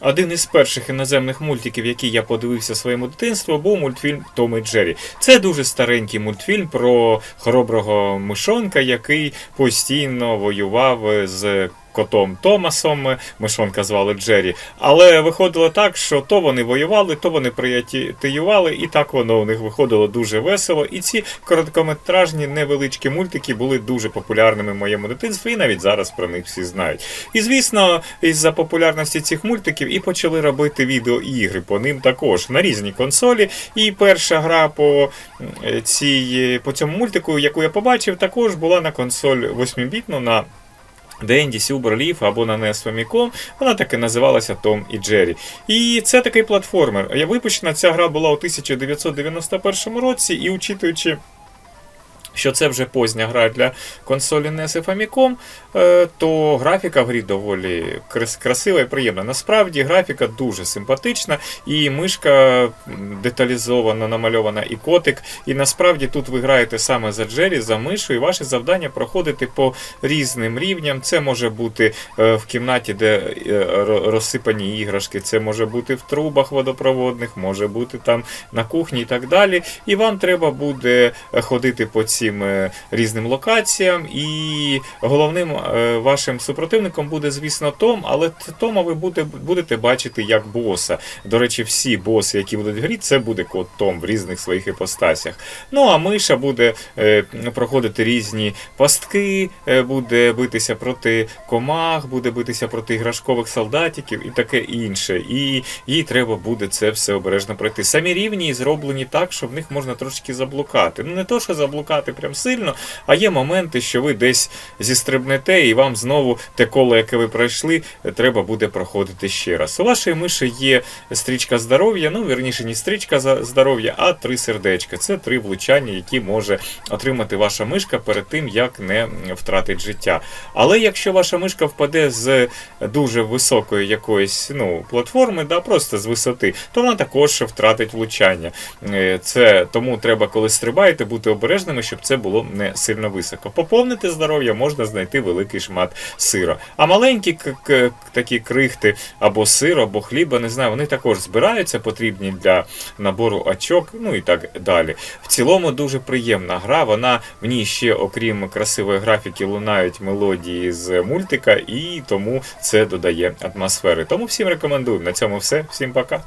Один із перших іноземних мультиків, який я подивився своєму дитинству, був мультфільм Том і Джері. Це дуже старенький мультфільм про хороброго мишонка, який постійно воював з котом Томасом. Мишонка звали Джері. Але виходило так, що то вони воювали, то вони приятелювали, і так воно у них виходило дуже весело. І ці короткометражні невеличкі мультики були дуже популярними в моєму дитинстві, і навіть зараз про них всі знають. І звісно, із-за популярності цих мультиків і почали робити відеоігри по ним також на різні консолі. І перша гра по, е, цій, по цьому мультику, яку я побачив, також була на консоль 8-бітну на Денді, Сюбер, Ліф або на NES Famicom, вона так і називалася Том і Джері. І це такий платформер. Випущена ця гра була у 1991 році, і учитуючи. Що це вже позня гра для консолі NES і Famicom, е, то графіка в грі доволі красива і приємна. Насправді графіка дуже симпатична, і мишка деталізовано намальована, і котик. І насправді тут ви граєте саме за Джері, за мишу, і ваше завдання проходити по різним рівням. Це може бути е, в кімнаті, де е, розсипані іграшки, це може бути в трубах водопроводних, може бути там на кухні і так далі. І вам треба буде ходити по цим е, різним локаціям. І головним е, вашим супротивником буде, звісно, Том, але Тома ви буде, будете бачити як боса. До речі, всі боси, які будуть в грі, це буде кот Том в різних своїх іпостасях. Ну а миша буде е, проходити різні пастки, буде битися проти комах, буде битися проти іграшкових солдатиків і таке інше. І їй треба буде це все обережно пройти. Самі рівні зроблені так, що в них можна трошки заблукати. Ну не то, що заблукати прям сильно, а є моменти, що ви десь зістрибнете, і вам знову те коло, яке ви пройшли, треба буде проходити ще раз. У вашої миші є стрічка здоров'я, ну вірніше, не стрічка здоров'я, а три сердечка. Це три влучання, які може отримати ваша мишка перед тим, як не втратить життя. Але якщо ваша мишка впаде з дуже високої якоїсь ну, платформи, да, просто з висоти, то вона також втратить влучання. Е, Це тому треба, коли стрибаєте, бути обережними, щоб це було не сильно високо. Поповнити здоров'я можна знайти великий шмат сира. А маленькі такі крихти або сир, або хліба, не знаю, вони також збираються, потрібні для набору очок, ну і так далі. В цілому дуже приємна гра. Вона в ній ще, окрім красивої графіки, лунають мелодії з мультика, і тому це додає атмосфери. Тому всім рекомендую. На цьому все. Всім пока.